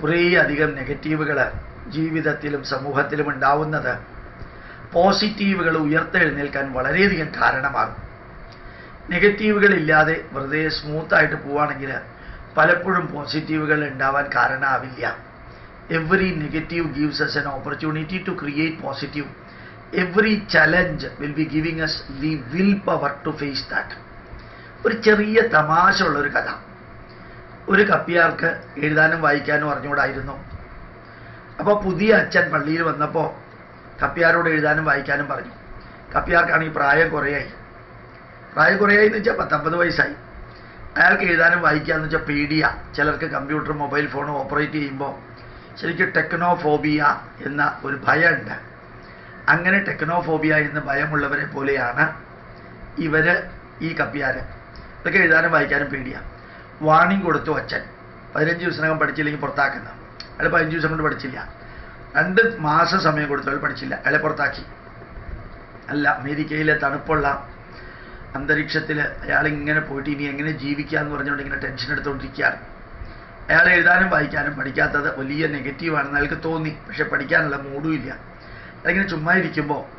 കുറേയധികം നെഗറ്റീവുകൾ ജീവിതത്തിലും സമൂഹത്തിലും ഉണ്ടാവുന്നത് പോസിറ്റീവുകൾ ഉയർത്തെഴുന്നേൽക്കാൻ വളരെയധികം കാരണമാകും. നെഗറ്റീവുകളില്ലാതെ വെറുതെ സ്മൂത്തായിട്ട് പോവുകയാണെങ്കിൽ പലപ്പോഴും പോസിറ്റീവുകൾ ഉണ്ടാവാൻ കാരണമാവില്ല. Every negative gives us an opportunity to create positive every challenge will be giving us the will power to face that ഒരു ചെറിയ തമാശ ഉള്ളൊരു കഥ. ഒരു കപ്പിയാർക്ക് എഴുതാനും വായിക്കാനും അറിഞ്ഞുകൂടായിരുന്നു. അപ്പോൾ പുതിയ അച്ഛൻ പള്ളിയിൽ വന്നപ്പോൾ കപ്പിയാരോട് എഴുതാനും വായിക്കാനും പറഞ്ഞു. കപ്പിയാർക്കാണെങ്കിൽ പ്രായം കുറേയായി. പ്രായം കുറേയായി എന്ന് വെച്ചാൽ പത്തൊമ്പത് വയസ്സായി. അയാൾക്ക് എഴുതാനും വായിക്കാന്ന് വെച്ചാൽ പേടിയ. ചിലർക്ക് കമ്പ്യൂട്ടർ മൊബൈൽ ഫോൺ ഓപ്പറേറ്റ് ചെയ്യുമ്പോൾ ശരിക്കും ടെക്നോഫോബിയ എന്ന ഒരു ഭയമുണ്ട്. അങ്ങനെ ടെക്നോഫോബിയ എന്ന് ഭയമുള്ളവരെ പോലെയാണ് ഇവർ ഈ കപ്പിയാർ ഇതൊക്കെ എഴുതാനും വായിക്കാനും പേടിയാണ് വാണിംഗ് കൊടുത്തു അച്ഛൻ. പതിനഞ്ച് ദിവസത്തിനകം പഠിച്ചില്ലെങ്കിൽ പുറത്താക്കുന്ന. അയാൾ പതിനഞ്ച് ദിവസം കൊണ്ട് പഠിച്ചില്ല. രണ്ട് മാസം സമയം കൊടുത്തു അയാൾ പഠിച്ചില്ല. അയാളെ പുറത്താക്കി. അല്ല അമേരിക്കയിലെ തണുപ്പുള്ള അന്തരീക്ഷത്തിൽ അയാൾ ഇങ്ങനെ പോയിട്ട് ഇനി എങ്ങനെ ജീവിക്കുക എന്ന് പറഞ്ഞുകൊണ്ട് ഇങ്ങനെ ടെൻഷൻ എടുത്തുകൊണ്ടിരിക്കുകയാണ്. അയാൾ എഴുതാനും വായിക്കാനും പഠിക്കാത്തത് വലിയ നെഗറ്റീവാണെന്ന് അയാൾക്ക് തോന്നി. പക്ഷെ പഠിക്കാനുള്ള മൂഡും ഇല്ല. അയാളിങ്ങനെ ചുമ്മാ ഇരിക്കുമ്പോൾ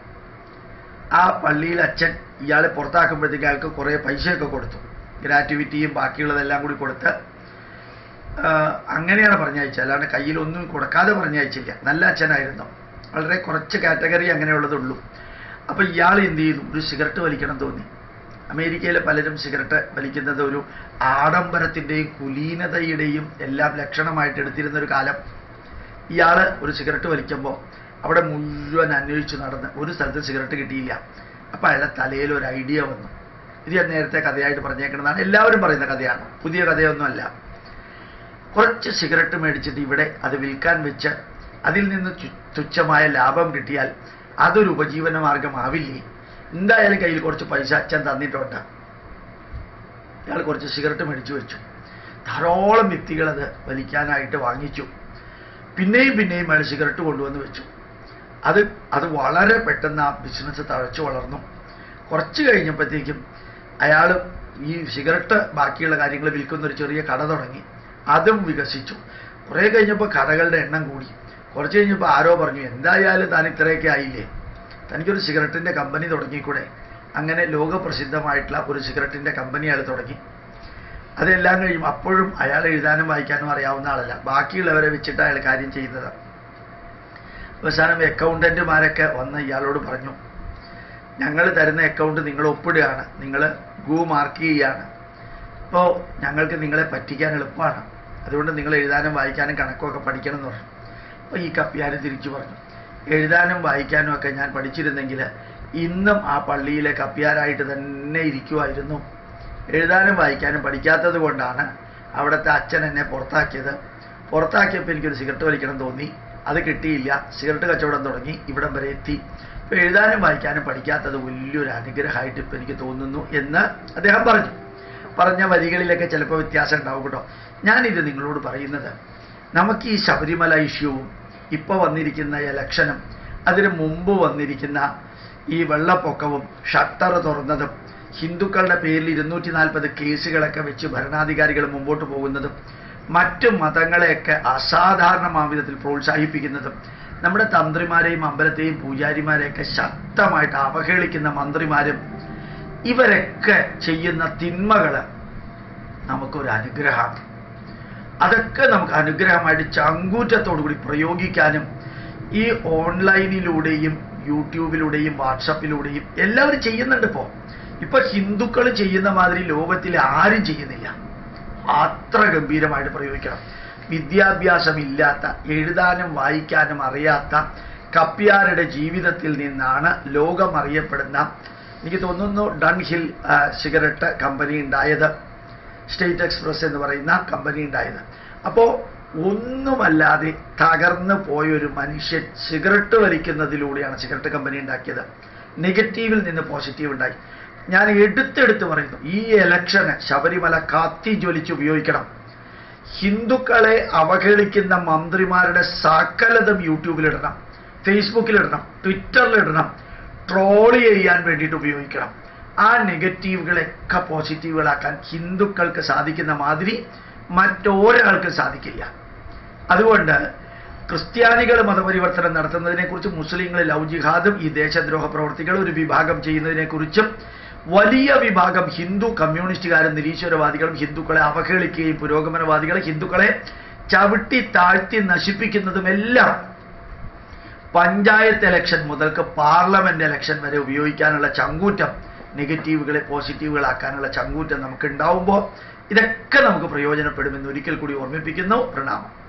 ആ പള്ളിയിൽ അച്ഛൻ ഇയാളെ പുറത്താക്കുമ്പോഴത്തേക്ക് അയാൾക്ക് കുറേ പൈസയൊക്കെ കൊടുത്തു. ഗ്രാറ്റുവിറ്റിയും ബാക്കിയുള്ളതെല്ലാം കൂടി കൊടുത്ത് അങ്ങനെയാണ് പറഞ്ഞയച്ചത്. അല്ലാണ്ട് കയ്യിലൊന്നും കൊടുക്കാതെ പറഞ്ഞയച്ചില്ല. നല്ല അച്ഛനായിരുന്നു. വളരെ കുറച്ച് കാറ്റഗറി അങ്ങനെയുള്ളതുള്ളൂ. അപ്പോൾ ഇയാൾ എന്ത് ചെയ്തു ഒരു സിഗരറ്റ് വലിക്കണം തോന്നി. അമേരിക്കയിലെ പലരും സിഗരറ്റ് വലിക്കുന്നത് ഒരു ആഡംബരത്തിന്റെയും കുലീനതയുടെയും എല്ലാം ലക്ഷണമായിട്ട് എടുത്തിരുന്ന ഒരു കാലം. ഇയാൾ ഒരു സിഗരറ്റ് വലിക്കുമ്പോൾ അവിടെ മുഴുവൻ അന്വേഷിച്ച് നടന്ന് ഒരു സ്ഥലത്ത് സിഗരറ്റ് കിട്ടിയില്ല. അപ്പോൾ അയാളുടെ തലയിൽ ഒരു ഐഡിയ വന്നു. ഇത് ഞാൻ നേരത്തെ കഥയായിട്ട് പറഞ്ഞേക്കുന്നതാണ്. എല്ലാവരും പറയുന്ന കഥയാണ്. പുതിയ കഥയൊന്നുമല്ല. കുറച്ച് സിഗരറ്റ് മേടിച്ചിട്ട് ഇവിടെ അത് വിൽക്കാൻ വെച്ച് അതിൽ നിന്ന് തുച്ഛമായ ലാഭം കിട്ടിയാൽ അതൊരു ഉപജീവന മാർഗമാവില്ലേ? എന്തായാലും കയ്യിൽ കുറച്ച് പൈസ അച്ഛൻ തന്നിട്ടുണ്ട് ഇയാൾ കുറച്ച് സിഗരറ്റ് മേടിച്ചു വെച്ചു. ധാരാളം വ്യക്തികൾ അത് വലിക്കാനായിട്ട് വാങ്ങിച്ചു. പിന്നെയും പിന്നെയും അയാൾ സിഗരറ്റ് കൊണ്ടുവന്ന് വെച്ചു. അത് അത് വളരെ പെട്ടെന്ന് ആ ബിസിനസ് തഴച്ചു വളർന്നു. കുറച്ച് കഴിഞ്ഞപ്പോഴത്തേക്കും അയാൾ ഈ സിഗരറ്റ് ബാക്കിയുള്ള കാര്യങ്ങൾ വിൽക്കുന്ന ഒരു ചെറിയ കട തുടങ്ങി. അതും വികസിച്ചു. കുറേ കഴിഞ്ഞപ്പോൾ കടകളുടെ എണ്ണം കൂടി. കുറച്ച് കഴിഞ്ഞപ്പോൾ ആരോ പറഞ്ഞു എന്തായാലും താൻ ഇത്രയൊക്കെ ആയില്ലേ? തനിക്കൊരു സിഗരറ്റിന്റെ കമ്പനി തുടങ്ങിക്കൂടെ? അങ്ങനെ ലോകപ്രസിദ്ധമായിട്ടുള്ള ഒരു സിഗരറ്റിന്റെ കമ്പനി അയാൾ തുടങ്ങി. അതെല്ലാം കഴിയും അപ്പോഴും അയാൾ എഴുതാനും വായിക്കാനും അറിയാവുന്ന ആളല്ല. ബാക്കിയുള്ളവരെ വെച്ചിട്ട് അയാൾ കാര്യം ചെയ്യുന്നത് അവസാനം അക്കൗണ്ടന്റുമാരൊക്കെ വന്ന് ഇയാളോട് പറഞ്ഞു ഞങ്ങൾ തരുന്ന അക്കൗണ്ട് നിങ്ങൾ ഒപ്പിടുകയാണ്. നിങ്ങൾ ഗൂ മാർക്ക് ചെയ്യുകയാണ്. അപ്പോൾ ഞങ്ങൾക്ക് നിങ്ങളെ പറ്റിക്കാൻ എളുപ്പമാണ്. അതുകൊണ്ട് നിങ്ങൾ എഴുതാനും വായിക്കാനും കണക്കുമൊക്കെ പഠിക്കണം എന്ന് പറഞ്ഞു. അപ്പോൾ ഈ കപ്പിയാർ തിരിച്ചു പറഞ്ഞു. എഴുതാനും വായിക്കാനും ഒക്കെ ഞാൻ പഠിച്ചിരുന്നെങ്കിൽ ഇന്നും ആ പള്ളിയിലെ കപ്പിയാരായിട്ട് തന്നെ ഇരിക്കുമായിരുന്നു. എഴുതാനും വായിക്കാനും പഠിക്കാത്തത് കൊണ്ടാണ് അവിടുത്തെ അച്ഛൻ എന്നെ പുറത്താക്കിയത്. പുറത്താക്കിയപ്പോൾ എനിക്കൊരു സിഗരറ്റ് വലിക്കണം തോന്നി. അത് കിട്ടിയില്ല. സിഗരറ്റ് കച്ചവടം തുടങ്ങി. ഇവിടം വരെ എത്തി. ഇപ്പോൾ എഴുതാനും വായിക്കാനും പഠിക്കാത്തത് വലിയൊരു അനുഗ്രഹമായിട്ട് ഇപ്പോൾ എനിക്ക് തോന്നുന്നു എന്ന് അദ്ദേഹം പറഞ്ഞു. പറഞ്ഞ വരികളിലൊക്കെ ചിലപ്പോൾ വ്യത്യാസം ഉണ്ടാവും കേട്ടോ. ഞാനിത് നിങ്ങളോട് പറയുന്നത്. നമുക്ക് ഈ ശബരിമല ഇഷ്യൂവും ഇപ്പോൾ വന്നിരിക്കുന്ന ഇലക്ഷനും അതിന് മുമ്പ് വന്നിരിക്കുന്ന ഈ വെള്ളപ്പൊക്കവും ഷട്ടർ തുറന്നതും ഹിന്ദുക്കളുടെ പേരിൽ ഇരുന്നൂറ്റി നാൽപ്പത് കേസുകളൊക്കെ വെച്ച് ഭരണാധികാരികൾ മുമ്പോട്ട് പോകുന്നതും മറ്റു മതങ്ങളെയൊക്കെ അസാധാരണമായ വിധത്തിൽ പ്രോത്സാഹിപ്പിക്കുന്നതും. നമ്മുടെ തന്ത്രിമാരെയും അമ്പലത്തെയും പൂജാരിമാരെയൊക്കെ ശക്തമായിട്ട് അവഹേളിക്കുന്ന മന്ത്രിമാരും ഇവരൊക്കെ ചെയ്യുന്ന തിന്മകൾ നമുക്കൊരു അനുഗ്രഹമാണ്. അതൊക്കെ നമുക്ക് അനുഗ്രഹമായിട്ട് ചങ്കൂറ്റത്തോടു കൂടി പ്രയോഗിക്കാനും ഈ ഓൺലൈനിലൂടെയും യൂട്യൂബിലൂടെയും വാട്സപ്പിലൂടെയും എല്ലാവരും ചെയ്യുന്നുണ്ട് ഇപ്പോൾ ഇപ്പൊ ഹിന്ദുക്കൾ ചെയ്യുന്ന മാതിരി ലോകത്തിൽ ആരും ചെയ്യുന്നില്ല. അത്ര ഗംഭീരമായിട്ട് പ്രയോഗിക്കണം. വിദ്യാഭ്യാസമില്ലാത്ത എഴുതാനും വായിക്കാനും അറിയാത്ത കപ്പ്യാരുടെ ജീവിതത്തിൽ നിന്നാണ് ലോകം അറിയപ്പെടുന്ന എനിക്ക് തോന്നുന്നു ഡൺഹിൽ സിഗരറ്റ് കമ്പനി ഉണ്ടായത് സ്റ്റേറ്റ് എക്സ്പ്രസ് എന്ന് പറയുന്ന കമ്പനി ഉണ്ടായത്. അപ്പോൾ ഒന്നുമല്ലാതെ തകർന്നു പോയൊരു മനുഷ്യൻ സിഗരറ്റ് വലിക്കുന്നതിലൂടെയാണ് സിഗരറ്റ് കമ്പനി ഉണ്ടാക്കിയത്. നെഗറ്റീവിൽ നിന്ന് പോസിറ്റീവ് ഉണ്ടായി. ഞാൻ എടുത്തെടുത്ത് പറയുന്നു. ഈ ഇലക്ഷന് ശബരിമല കത്തി ജ്വലിച്ച് ഉപയോഗിക്കണം. ഹിന്ദുക്കളെ അവഹേളിക്കുന്ന മന്ത്രിമാരുടെ സകലതും യൂട്യൂബിലിടണം ഫേസ്ബുക്കിലിടണം ട്വിറ്ററിലിടണം ട്രോൾ ചെയ്യാൻ വേണ്ടിയിട്ട് ഉപയോഗിക്കണം. ആ നെഗറ്റീവുകളെയൊക്കെ പോസിറ്റീവുകളാക്കാൻ ഹിന്ദുക്കൾക്ക് സാധിക്കുന്ന മാതിരി മറ്റൊരാൾക്കും സാധിക്കില്ല. അതുകൊണ്ട് ക്രിസ്ത്യാനികൾ മതപരിവർത്തനം നടത്തുന്നതിനെക്കുറിച്ചും മുസ്ലിങ്ങൾ ലവ് ജിഹാദും ഈ ദേശദ്രോഹ പ്രവർത്തികൾ ഒരു വിഭാഗം ചെയ്യുന്നതിനെക്കുറിച്ചും വലിയ വിഭാഗം ഹിന്ദു കമ്മ്യൂണിസ്റ്റുകാരും നിരീശ്വരവാദികളും ഹിന്ദുക്കളെ അവഹേളിക്കുകയും പുരോഗമനവാദികളെ ഹിന്ദുക്കളെ ചവിട്ടി താഴ്ത്തി നശിപ്പിക്കുന്നതുമെല്ലാം പഞ്ചായത്ത് ഇലക്ഷൻ മുതൽക്ക് പാർലമെന്റ് ഇലക്ഷൻ വരെ ഉപയോഗിക്കാനുള്ള ചങ്കൂറ്റം നെഗറ്റീവുകളെ പോസിറ്റീവുകളാക്കാനുള്ള ചങ്കൂറ്റം നമുക്ക് ഉണ്ടാവുമ്പോൾ ഇതൊക്കെ നമുക്ക് പ്രയോജനപ്പെടുമെന്ന് ഒരിക്കൽ കൂടി ഓർമ്മിപ്പിക്കുന്നു. പ്രണാമം.